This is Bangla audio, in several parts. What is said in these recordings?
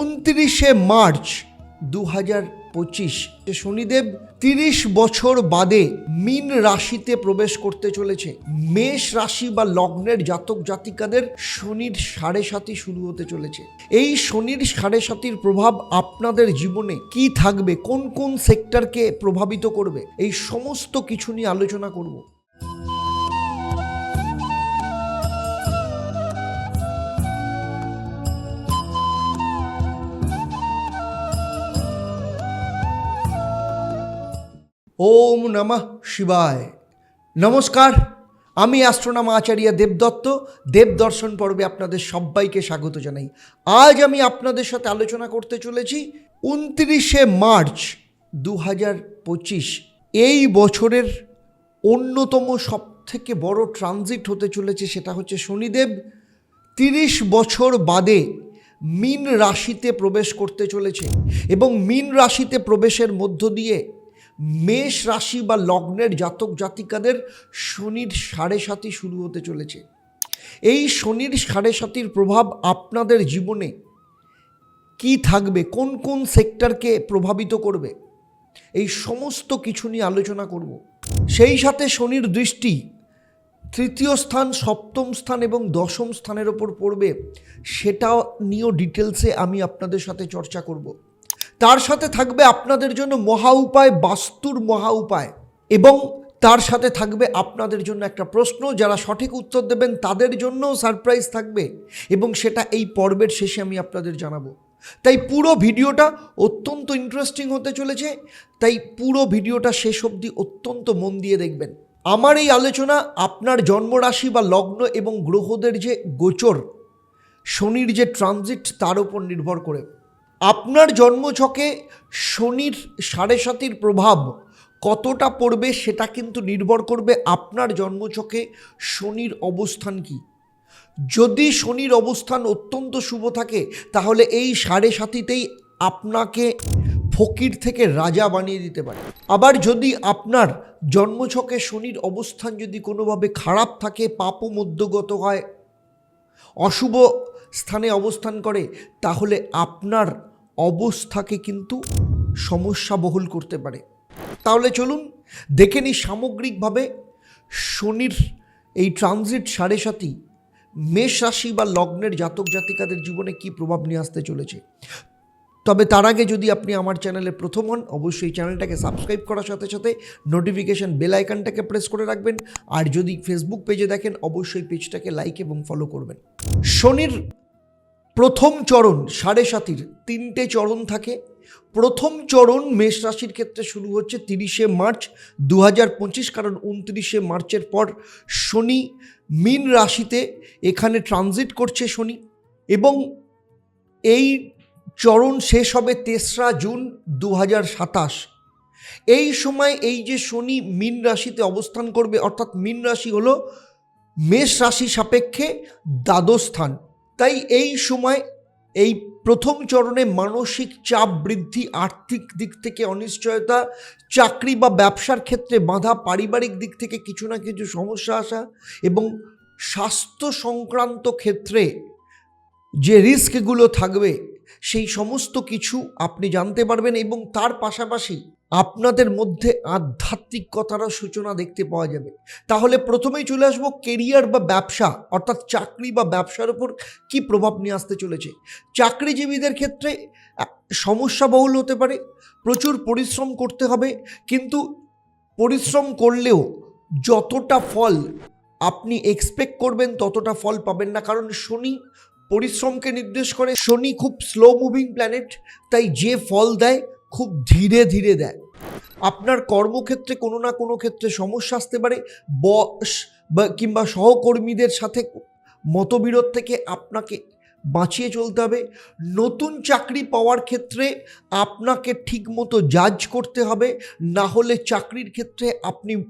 উনত্রিশে মার্চ দু হাজার পঁচিশ শনিদেব তিরিশ বছর বাদে মিন রাশিতে প্রবেশ করতে চলেছে। মেষ রাশি বা লগ্নের জাতক জাতিকাদের শনির সাড়ে সাতি শুরু হতে চলেছে। এই শনির সাড়ে সাতির প্রভাব আপনাদের জীবনে কি থাকবে? কোন কোন সেক্টরকে প্রভাবিত করবে? এই সমস্ত কিছু নিয়ে আলোচনা করব। ওম নমঃ শিবায়। নমস্কার, আমি অ্যাস্ট্রোনাম আচার্য দেবদত্ত। দেবদর্শন পর্বে আপনাদের সবাইকে স্বাগত জানাই। আজ আমি আপনাদের সাথে আলোচনা করতে চলেছি উনত্রিশে মার্চ দু হাজার পঁচিশ। এই বছরের অন্যতম সব থেকে বড় ট্রানজিট হতে চলেছে সেটা হচ্ছে শনিদেব। তিরিশ বছর বাদে মীন রাশিতে প্রবেশ করতে চলেছে এবং মীন রাশিতে প্রবেশের মধ্য দিয়ে মেষ রাশি বা লগ্নের জাতক জাতিকাদের শনির সাড়ে সাতি শুরু হতে চলেছে। এই শনির সাড়ে সাতির প্রভাব আপনাদের জীবনে কি থাকবে? কোন কোন সেক্টরকে প্রভাবিত করবে? এই সমস্ত কিছু নিয়ে আলোচনা করব। সেই সাথে শনির দৃষ্টি তৃতীয় স্থান, সপ্তম স্থান এবং দশম স্থানের ওপর পড়বে সেটা নিয়েও ডিটেলসে আমি আপনাদের সাথে চর্চা করব। তার সাথে থাকবে আপনাদের জন্য মহা উপায়, বাস্তুর মহা উপায়। এবং তার সাথে থাকবে আপনাদের জন্য একটা প্রশ্ন, যারা সঠিক উত্তর দেবেন তাদের জন্য সারপ্রাইজ থাকবে। এবং সেটা এই পর্বের শেষে আমি আপনাদের জানাব। তাই পুরো ভিডিওটা অত্যন্ত ইন্টারেস্টিং হতে চলেছে। তাই পুরো ভিডিওটা শেষ অবধি অত্যন্ত মন দিয়ে দেখবেন। আমার এই আলোচনা আপনার জন্মরাশি বা লগ্ন এবং গ্রহদের যে গোচর, শনির যে ট্রানজিট তার উপর নির্ভর করে। আপনার জন্মছকে শনির সাড়ে সাতির প্রভাব কতটা পড়বে সেটা কিন্তু নির্ভর করবে আপনার জন্মছকে শনির অবস্থান কি। যদি শনির অবস্থান অত্যন্ত শুভ থাকে, তাহলে এই সাড়ে সাতিতেই আপনাকে ফকির থেকে রাজা বানিয়ে দিতে পারে। আবার যদি আপনার জন্মছকে শনির অবস্থান যদি কোনোভাবে খারাপ থাকে পাপ মধ্যগত হয়, অশুভ স্থানে অবস্থান করে, তাহলে আপনার অবস্থাকে কিন্তু সমস্যা বহুল করতে পারে। তাহলে চলুন, দেখে নিই সামগ্রিকভাবে শনির এই ট্রানজিট সাড়ে সাতি মেষ রাশি বা লগ্নের জাতক জাতিকাদের জীবনে কি প্রভাব নিয়ে আসতে চলেছে? তবে তার আগে যদি আপনি আমার চ্যানেলে প্রথম হন, অবশ্যই চ্যানেলটাকে সাবস্ক্রাইব করার সাথে সাথে নোটিফিকেশন বেল আইকনটাকে প্রেস করে রাখবেন। আর যদি ফেসবুক পেজে দেখেন, অবশ্যই পেজটাকে লাইক এবং ফলো করবেন। শনির প্রথম চরণ সাড়ে সাতির তিনটে চরণ থাকে। প্রথম চরণ মেষ রাশির ক্ষেত্রে শুরু হচ্ছে তিরিশে মার্চ দু হাজার পঁচিশ, কারণ উনত্রিশে মার্চের পর শনি মীন রাশিতে এখানে ট্রানজিট করছে শনি। এবং এই চরণ শেষ হবে তেসরা জুন দু হাজার সাতাশ। এই সময় এই যে শনি মীন রাশিতে অবস্থান করবে, অর্থাৎ মীন রাশি হলো মেষ রাশি সাপেক্ষে দ্বাদশ স্থান। তাই এই সময় এই প্রথম চরণে মানসিক চাপ বৃদ্ধি, আর্থিক দিক থেকে অনিশ্চয়তা, চাকরি বা ব্যবসার ক্ষেত্রে বাধা, পারিবারিক দিক থেকে কিছু না কিছু সমস্যা আসা এবং স্বাস্থ্য সংক্রান্ত ক্ষেত্রে যে রিস্কগুলো থাকবে সেই সমস্ত কিছু আপনি জানতে পারবেন এবং তার পাশাপাশি আপনাদের মধ্যে আধ্যাত্মিকতারও সূচনা দেখতে পাওয়া যাবে। তাহলে প্রথমেই চলে আসব কেরিয়ার বা ব্যবসা, অর্থাৎ চাকরি বা ব্যবসার উপর কি প্রভাব নিয়ে আসতে চলেছে। চাকরিজীবীদের ক্ষেত্রে সমস্যা বহুল হতে পারে, প্রচুর পরিশ্রম করতে হবে, কিন্তু পরিশ্রম করলেও যতটা ফল আপনি এক্সপেক্ট করবেন, ততটা ফল পাবেন না। কারণ শনি পরিশ্রমকে নির্দেশ করে। শনি খুব স্লো মুভিং প্ল্যানেট তাই যে ফল দেয় খুব ধীরে ধীরে দেয়। আপনার কর্মক্ষেত্রে কোনো না কোনো ক্ষেত্রে সমস্যা আসতে পারে। বস বা কিংবা সহকর্মীদের সাথে মতবিরোধ থেকে আপনাকে বাঁচিয়ে চলতে হবে। নতুন চাকরি পাওয়ার ক্ষেত্রে আপনাকে ঠিকমতো জাজ করতে হবে। না হলে চাকরির ক্ষেত্রে আপনি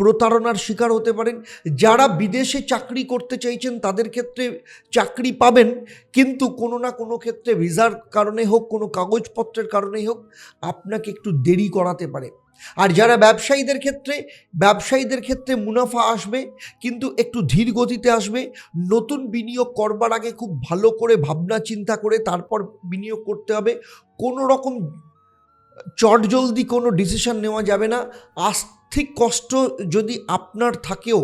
প্রতারণার শিকার হতে পারেন। যারা বিদেশে চাকরি করতে চাইছেন, তাদের ক্ষেত্রে চাকরি পাবেন, কিন্তু কোনো না কোনো ক্ষেত্রে ভিসার কারণে হোক, কোনো কাগজপত্রের কারণেই হোক, আপনাকে একটু দেরি করাতে পারে। আর যারা ব্যবসায়ীদের ক্ষেত্রে ব্যবসায়ীদের ক্ষেত্রে মুনাফা আসবে, কিন্তু একটু ধীর গতিতে আসবে, নতুন বিনিয়োগ করবার আগে খুব ভালো করে ভাবনা চিন্তা করে তারপর বিনিয়োগ করতে হবে। কোনো রকম চটজলদি কোনো ডিসিশন নেওয়া যাবে না। আর্থিক কষ্ট যদি আপনার থাকেও,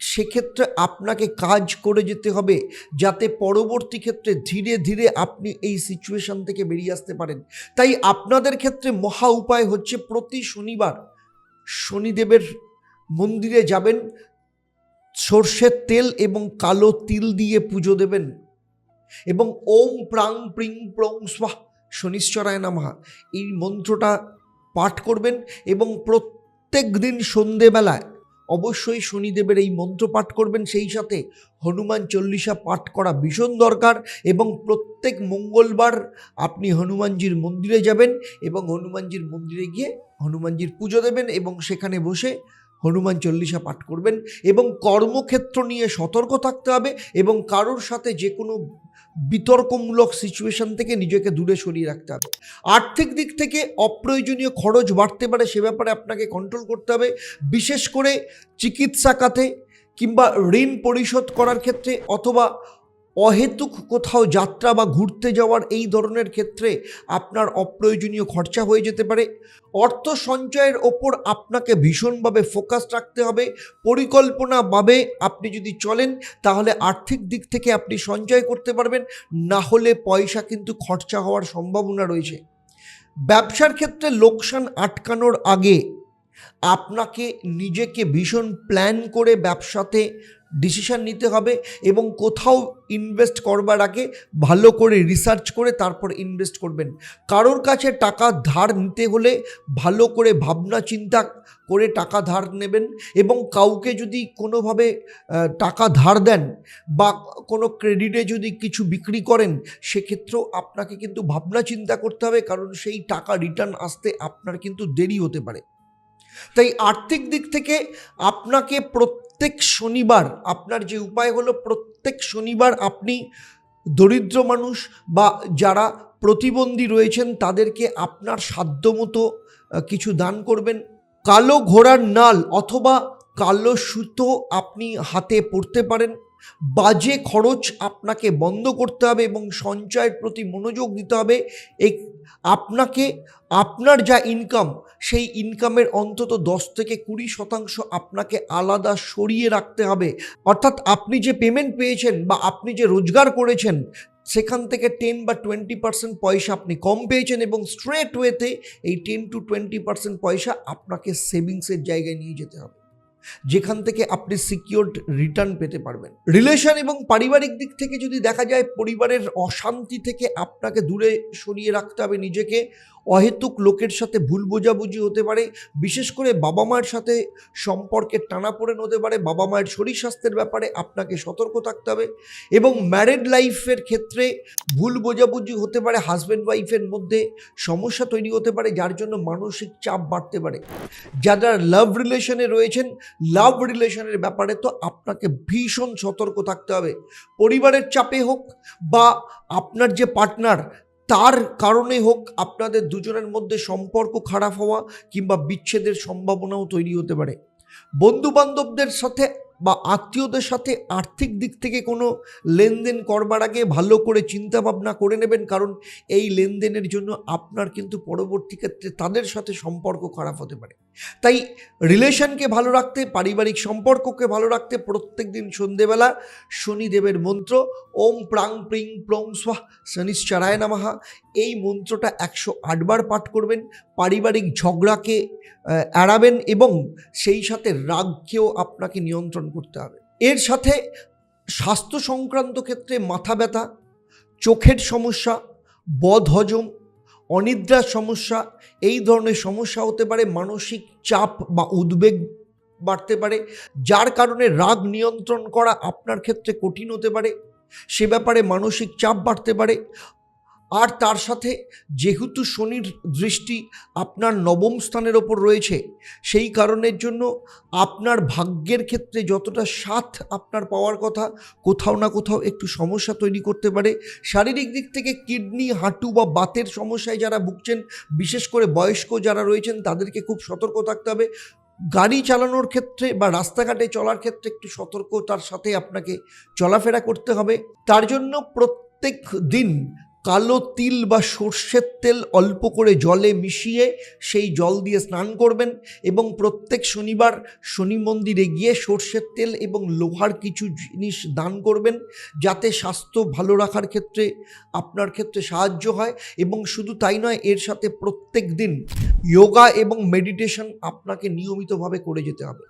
সেক্ষেত্রে আপনাকে কাজ করে যেতে হবে যাতে পরবর্তী ক্ষেত্রে ধীরে ধীরে আপনি এই সিচুয়েশন থেকে বেরিয়ে আসতে পারেন। তাই আপনাদের ক্ষেত্রে মহা উপায় হচ্ছে প্রতি শনিবার শনিদেবের মন্দিরে যাবেন, সর্ষের তেল এবং কালো তিল দিয়ে পুজো দেবেন এবং ওম প্রাং প্রিং প্রং স্বাহ শনিশ্চরায় নামা। এই মন্ত্রটা পাঠ করবেন এবং প্রত্যেক দিন সন্ধেবেলায় অবশ্যই শনিদেবের এই মন্ত্র পাঠ করবেন, সেই সাথে হনুমান চল্লিশা পাঠ করা ভীষণ দরকার এবং প্রত্যেক মঙ্গলবার আপনি হনুমানজির মন্দিরে যাবেন এবং হনুমানজির মন্দিরে গিয়ে হনুমানজির পুজো দেবেন এবং সেখানে বসে হনুমান চল্লিশা পাঠ করবেন এবং কর্মক্ষেত্র নিয়ে সতর্ক থাকতে হবে এবং কারোর সাথে যে কোনো বিতর্কমূলক সিচুয়েশন থেকে নিজেকে দূরে সরিয়ে রাখতে হবে। আর্থিক দিক থেকে অপ্রয়োজনীয় খরচ বাড়তে পারে, সে ব্যাপারে আপনাকে কন্ট্রোল করতে হবে। বিশেষ করে চিকিৎসা খাতে কিংবা ঋণ পরিশোধ করার ক্ষেত্রে অথবা অহেতুক কোথাও যাত্রা বা ঘুরতে যাওয়ার এই ধরনের ক্ষেত্রে আপনার অপ্রয়োজনীয় খরচা হয়ে যেতে পারে। অর্থ সঞ্চয়ের ওপর আপনাকে ভীষণভাবে ফোকাস রাখতে হবে। পরিকল্পনাভাবে আপনি যদি চলেন, তাহলে আর্থিক দিক থেকে আপনি সঞ্চয় করতে পারবেন। না হলে পয়সা কিন্তু খরচা হওয়ার সম্ভাবনা রয়েছে। ব্যবসার ক্ষেত্রে লোকসান আটকানোর আগে আপনাকে নিজেকে ভীষণ প্ল্যান করে ব্যবসাতে ডিসিশন নিতে হবে এবং কোথাও ইনভেস্ট করবার আগে ভালো করে রিসার্চ করে তারপর ইনভেস্ট করবেন। কারোর কাছে টাকা ধার নিতে হলে ভালো করে ভাবনা চিন্তা করে টাকা ধার নেবেন এবং কাউকে যদি কোনোভাবে টাকা ধার দেন বা কোনো ক্রেডিটে যদি কিছু বিক্রি করেন, সেক্ষেত্রেও আপনাকে কিন্তু ভাবনা চিন্তা করতে হবে কারণ সেই টাকা রিটার্ন আসতে আপনার কিন্তু দেরি হতে পারে। তাই আর্থিক দিক থেকে আপনাকে প্রত্যেক শনিবার আপনার যে উপায় হলো, প্রত্যেক শনিবার আপনি দরিদ্র মানুষ বা যারা প্রতিবন্ধী রয়েছেন, তাদেরকে আপনার সাধ্যমতো কিছু দান করবেন। কালো ঘোড়ার নাল অথবা কালো সুতো আপনি হাতে পরতে পারেন। বাজে খরচ আপনাকে বন্ধ করতে হবে এবং সঞ্চয়ের প্রতি মনোযোগ দিতে হবে। এই আপনাকে আপনার যা ইনকাম সেই ইনকামের অন্তত দশ থেকে কুড়ি শতাংশ আপনাকে আলাদা সরিয়ে রাখতে হবে। অর্থাৎ আপনি যে পেমেন্ট পেয়েছেন বা আপনি যে রোজগার করেছেন, সেখান থেকে টেন বা টোয়েন্টি পার্সেন্ট পয়সা আপনি কম পেয়েছেন এবং স্ট্রেট ওয়েতে এই টেন টু টোয়েন্টি পার্সেন্ট পয়সা আপনাকে সেভিংসের জায়গায় নিয়ে যেতে হবে। যেখান থেকে আপনি সিকিউরড রিটার্ন পেতে পারবেন। রিলেশন এবং পারিবারিক দিক থেকে যদি দেখা যায়, পরিবারের অশান্তি থেকে আপনাকে দূরে সরিয়ে রাখতে হবে নিজেকে। অহেতুক লোকের সাথে ভুল বোঝাবুঝি হতে পারে, বিশেষ করে বাবা মায়ের সাথে সম্পর্কের টানাপোড়েন হতে পারে, বাবা মায়ের শরীর স্বাস্থ্যের ব্যাপারে আপনাকে সতর্ক থাকতে হবে এবং ম্যারেড লাইফের ক্ষেত্রে ভুল বোঝাবুঝি হতে পারে হাজব্যান্ড ওয়াইফের মধ্যে সমস্যা তৈরি হতে পারে, যার জন্য মানসিক চাপ বাড়তে পারে। যারা লাভ রিলেশনে রয়েছেন লাভ রিলেশনের ব্যাপারে তো আপনাকে ভীষণ সতর্ক থাকতে হবে। পরিবারের চাপে হোক বা আপনার যে পার্টনার তার কারণে হোক আপনাদের দুজনের মধ্যে সম্পর্ক খারাপ হওয়া কিংবা বিচ্ছেদের সম্ভাবনাও তৈরি হতে পারে। বন্ধু বান্ধবদের সাথে বা আত্মীয়দের সাথে আর্থিক দিক থেকে কোনো লেনদেন করবার আগে ভালো করে চিন্তা ভাবনা করে নেবেন, কারণ এই লেনদেনের জন্য আপনার কিন্তু পরবর্তী ক্ষেত্রে তাদের সাথে সম্পর্ক খারাপ হতে পারে। তাই রিলেশনকে ভালো রাখতে, পারিবারিক সম্পর্ককে ভালো রাখতে প্রত্যেক দিন সন্ধেবেলা শনিদেবের মন্ত্র, ওম প্রাং প্রিং প্রং স্বাহ শনিশ্চরায় নামাহা এই মন্ত্রটা একশো আটবার পাঠ করবেন, পারিবারিক ঝগড়াকে এড়াবেন এবং সেই সাথে রাগকেও আপনাকে নিয়ন্ত্রণ করতে হবে। এর সাথে স্বাস্থ্য সংক্রান্ত ক্ষেত্রে মাথা ব্যথা, চোখের সমস্যা, বদহজম অনিদ্রার সমস্যা, এই ধরনের সমস্যা হতে পারে, মানসিক চাপ বা উদ্বেগ বাড়তে পারে, যার কারণে রাগ নিয়ন্ত্রণ করা আপনার ক্ষেত্রে কঠিন হতে পারে, সে ব্যাপারে মানসিক চাপ বাড়তে পারে আর তার সাথে যেহেতু শনির দৃষ্টি আপনার নবম স্থানের ওপর রয়েছে, সেই কারণের জন্য আপনার ভাগ্যের ক্ষেত্রে যতটা সাথ আপনার পাওয়ার কথা, কোথাও না কোথাও একটু সমস্যা তৈরি করতে পারে। শারীরিক দিক থেকে কিডনি, হাঁটু বা বাতের সমস্যায় যারা ভুগছেন, বিশেষ করে বয়স্ক যারা রয়েছেন, তাদেরকে খুব সতর্ক থাকতে হবে। গাড়ি চালানোর ক্ষেত্রে বা রাস্তাঘাটে চলার ক্ষেত্রে একটু সতর্কতার সাথে আপনাকে চলাফেরা করতে হবে। তার জন্য প্রত্যেক দিন কালো তিল বা সর্ষের তেল অল্প করে জলে মিশিয়ে সেই জল দিয়ে স্নান করবেন এবং প্রত্যেক শনিবার শনি মন্দিরে গিয়ে সর্ষের তেল এবং লোহার কিছু জিনিস দান করবেন যাতে স্বাস্থ্য ভালো রাখার ক্ষেত্রে, আপনার ক্ষেত্রে সাহায্য হয় এবং শুধু তাই নয়, এর সাথে প্রত্যেক দিন যোগা এবং মেডিটেশন আপনাকে নিয়মিতভাবে করে যেতে হবে।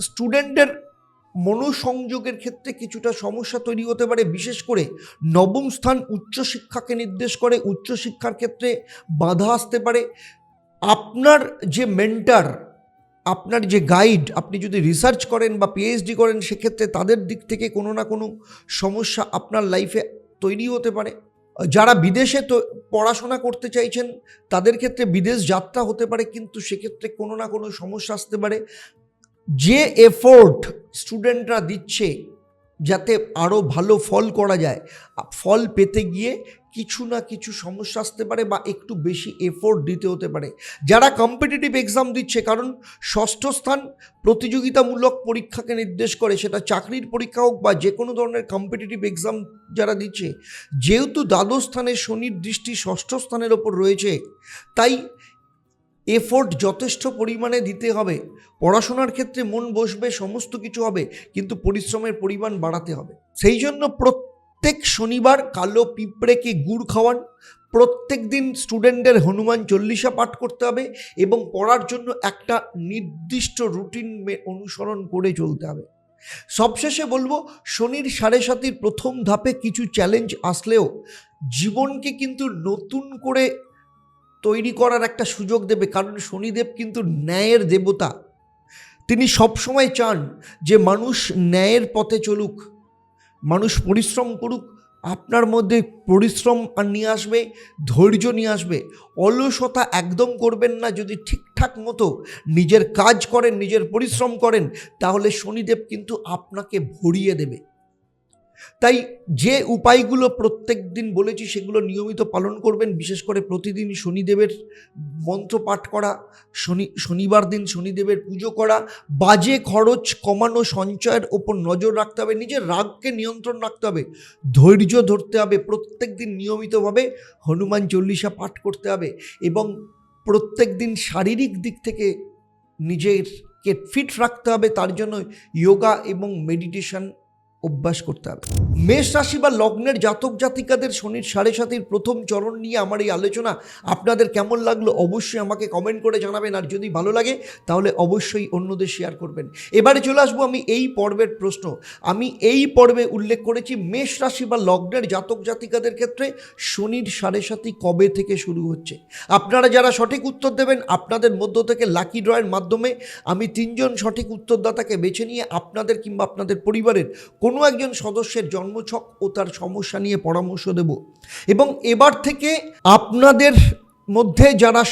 স্টুডেন্টের মনোসংযোগের ক্ষেত্রে কিছুটা সমস্যা তৈরি হতে পারে, বিশেষ করে নবম স্থান উচ্চশিক্ষাকে নির্দেশ করে, উচ্চশিক্ষার ক্ষেত্রে বাধা আসতে পারে। আপনার যে মেন্টার আপনার যে গাইড আপনি যদি রিসার্চ করেন বা পিএইচডি করেন, সেক্ষেত্রে তাদের দিক থেকে কোনো না কোনো সমস্যা আপনার লাইফে তৈরি হতে পারে। যারা বিদেশে তো পড়াশোনা করতে চাইছেন, তাদের ক্ষেত্রে বিদেশ যাত্রা হতে পারে, কিন্তু সেক্ষেত্রে কোনো না কোনো সমস্যা আসতে পারে। যে এফোর্ট স্টুডেন্টরা দিচ্ছে যাতে আরও ভালো ফল করা যায়, ফল পেতে গিয়ে কিছু না কিছু সমস্যা আসতে পারে বা একটু বেশি এফোর্ট দিতে হতে পারে। যারা কম্পিটিটিভ এক্সাম দিচ্ছে, কারণ ষষ্ঠ স্থান প্রতিযোগিতামূলক পরীক্ষাকে নির্দেশ করে, সেটা চাকরির পরীক্ষা হোক বা যে কোনো ধরনের কম্পিটিটিভ এক্সাম যারা দিচ্ছে, যেহেতু দ্বাদশ স্থানে শনির দৃষ্টি ষষ্ঠ স্থানের ওপর রয়েছে, তাই এফোর্ট যথেষ্ট পরিমাণে দিতে হবে। পড়াশোনার ক্ষেত্রে মন বসবে, সমস্ত কিছু হবে, কিন্তু পরিশ্রমের পরিমাণ বাড়াতে হবে। সেই জন্য প্রত্যেক শনিবার কালো পিঁপড়েকে গুড় খাওয়ান। প্রত্যেক দিন স্টুডেন্টদের হনুমান চল্লিশা পাঠ করতে হবে এবং পড়ার জন্য একটা নির্দিষ্ট রুটিন অনুসরণ করে চলতে হবে। সবশেষে বলব, শনির সাড়ে সাতির প্রথম ধাপে কিছু চ্যালেঞ্জ আসলেও জীবনকে কিন্তু নতুন করে তৈরি করার একটা সুযোগ দেবে, কারণ শনিদেব কিন্তু ন্যায়ের দেবতা। তিনি সবসময় চান যে মানুষ ন্যায়ের পথে চলুক, মানুষ পরিশ্রম করুক, আপনার মধ্যে পরিশ্রম নিয়ে আসবে, ধৈর্য নিয়ে আসবে। অলসতা একদম করবেন না, যদি ঠিকঠাক মতো নিজের কাজ করেন, নিজের পরিশ্রম করেন, তাহলে শনিদেব কিন্তু আপনাকে ভরিয়ে দেবে। তাই যে উপায়গুলো প্রত্যেক দিন বলেছি, সেগুলো নিয়মিত পালন করবেন। বিশেষ করে প্রতিদিন শনিদেবের মন্ত্র পাঠ করা, শনি, শনিবার দিন শনিদেবের পুজো করা, বাজে খরচ কমানো, সঞ্চয়ের ওপর নজর রাখতে হবে, নিজের রাগকে নিয়ন্ত্রণ রাখতে হবে, ধৈর্য ধরতে হবে, প্রত্যেক দিন নিয়মিতভাবে হনুমান চল্লিশা পাঠ করতে হবে এবং প্রত্যেক দিন শারীরিক দিক থেকে নিজেরকে ফিট রাখতে হবে। তার জন্য যোগা এবং মেডিটেশন অভ্যাস করতে হবে। মেষ রাশি বা লগ্নের জাতক জাতিকাদের শনির সাড়ে সাতির প্রথম চরণ নিয়ে আমার এই আলোচনা আপনাদের কেমন লাগল অবশ্যই আমাকে কমেন্ট করে জানাবেন। আর যদি ভালো লাগে, তাহলে অবশ্যই অন্যদের শেয়ার করবেন। এবারে চলে আসব আমি এই পর্বের প্রশ্ন। আমি এই পর্বে উল্লেখ করেছি মেষ রাশি বা লগ্নের জাতক জাতিকাদের ক্ষেত্রে শনির সাড়ে সাতি কবে থেকে শুরু হচ্ছে। আপনারা যারা সঠিক উত্তর দেবেন, আপনাদের মধ্য থেকে লাকি ড্রয়ের মাধ্যমে আমি তিনজন সঠিক উত্তরদাতাকে বেছে নিয়ে আপনাদের কিংবা আপনাদের পরিবারের কোনো একজন সদস্যের জন্মছক ও তার সমস্যা নিয়ে পরামর্শ দেব। এবং এবার থেকে আপনাদের মধ্যে যারা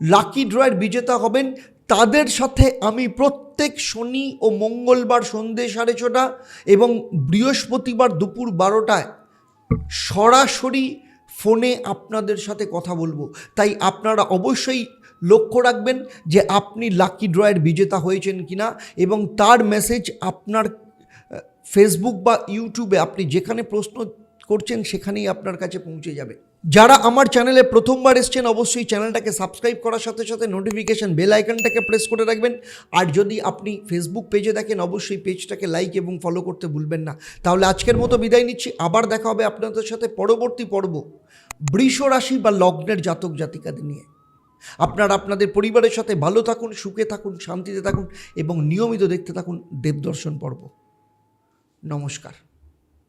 লাকি ড্রয়ের বিজেতা হবেন, তাদের সাথে আমি প্রত্যেক শনি ও মঙ্গলবার সন্ধে সাড়ে ছটা এবং বৃহস্পতিবার দুপুর বারোটায় সরাসরি ফোনে আপনাদের সাথে কথা বলব। তাই আপনারা অবশ্যই লক্ষ্য রাখবেন যে আপনি লাকি ড্রয়ের বিজেতা হয়েছেন কিনা এবং তার মেসেজ আপনার ফেসবুক বা ইউটিউবে আপনি যেখানে প্রশ্ন করছেন সেখানেই আপনার কাছে পৌঁছে যাবে। যারা আমার চ্যানেলে প্রথমবার এসছেন অবশ্যই চ্যানেলটাকে সাবস্ক্রাইব করার সাথে সাথে নোটিফিকেশন বেল আইকনটাকে প্রেস করে রাখবেন। আর যদি আপনি ফেসবুক পেজে দেখেন, অবশ্যই পেজটাকে লাইক এবং ফলো করতে ভুলবেন না। তাহলে আজকের মতো বিদায় নিচ্ছি। আবার দেখা হবে আপনাদের সাথে পরবর্তী পর্ব বৃষ রাশি বা লগ্নের জাতক জাতিকাদের নিয়ে। আপনারা আপনাদের পরিবারের সাথে ভালো থাকুন, সুখে থাকুন, শান্তিতে থাকুন এবং নিয়মিত দেখতে থাকুন দেবদর্শন পর্ব। নমস্কার।